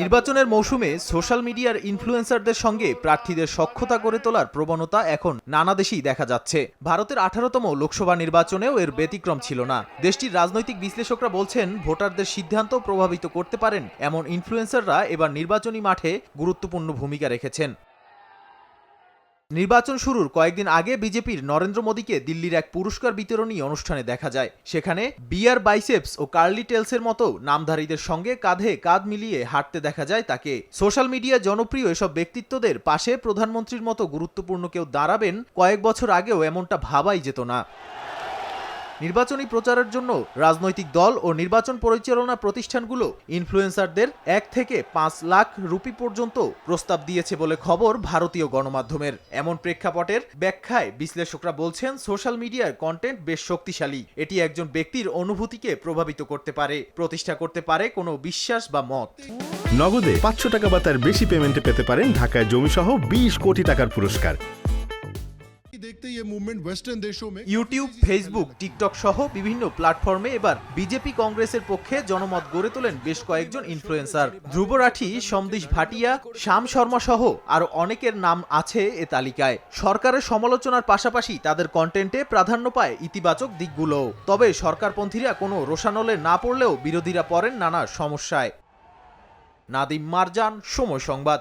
নির্বাচনের মৌসুমে সোশ্যাল মিডিয়ার ইনফ্লুয়েন্সারদের সঙ্গে প্রার্থীদের সক্ষতা করে তোলার প্রবণতা এখন নানা দেশেই দেখা যাচ্ছে। ভারতের আঠারোতম লোকসভা নির্বাচনেও এর ব্যতিক্রম ছিল না। দেশটির রাজনৈতিক বিশ্লেষকরা বলছেন, ভোটারদের সিদ্ধান্ত প্রভাবিত করতে পারেন এমন ইনফ্লুয়েন্সাররা এবার নির্বাচনী মাঠে গুরুত্বপূর্ণ ভূমিকা রেখেছেন। নির্বাচন শুরুর কয়েকদিন আগে বিজেপির নরেন্দ্র মোদীকে দিল্লির এক পুরস্কার বিতরণী অনুষ্ঠানে দেখা যায়। সেখানে বিয়ার বাইসেপস ও কার্লি টেলসের মতো নামধারীদের সঙ্গে কাঁধে কাঁধ মিলিয়ে হাঁটতে দেখা যায় তাকে। সোশ্যাল মিডিয়া জনপ্রিয় এসব ব্যক্তিত্বদের পাশে প্রধানমন্ত্রীর মতো গুরুত্বপূর্ণ কেউ দাঁড়াবেন কয়েক বছর আগেও এমনটা ভাবাই যেত না। নির্বাচনী প্রচারের জন্য রাজনৈতিক দল ও নির্বাচন পরিচালনা প্রতিষ্ঠানগুলো ইনফ্লুয়েন্সারদের এক থেকে পাঁচ লাখ রুপি পর্যন্ত প্রস্তাব দিয়েছে বলে খবর ভারতীয় গণমাধ্যমের। এমন প্রেক্ষাপটের ব্যাখ্যায় বিশ্লেষকরা বলছেন, সোশ্যাল মিডিয়ার কন্টেন্ট বেশ শক্তিশালী। এটি একজন ব্যক্তির অনুভূতিকে প্রভাবিত করতে পারে, প্রতিষ্ঠা করতে পারে কোনো বিশ্বাস বা মত। নগদে পাঁচশো টাকা বা তার বেশি পেমেন্টে পেতে পারেন ঢাকায় জমিসহ বিশ কোটি টাকার পুরস্কার। देखते ये मूवमेंट वेस्टर्न देशों में ইউটিউব ফেসবুক টিকটক সহ বিভিন্ন প্ল্যাটফর্মে এবার বিজেপি কংগ্রেসের পক্ষে জনমত গড়ে তোলেন বেশ কয়েকজন ইনফ্লুয়েন্সার ধ্রুব রাঠি সমদিশ ভাটিয়া শ্যাম শর্মা সহ আরো অনেকের নাম আছে এ তালিকায় সরকারের সমালোচনার পাশাপাশি তাদের কন্টেন্টে প্রাধান্য পায় ইতিবাচক দিকগুলো তবে সরকারপন্থীরা কোনো রোশানলে না পড়লেও বিরোধীরা পড়েন নানা সমস্যায় নাদিম মারজান সময় সংবাদ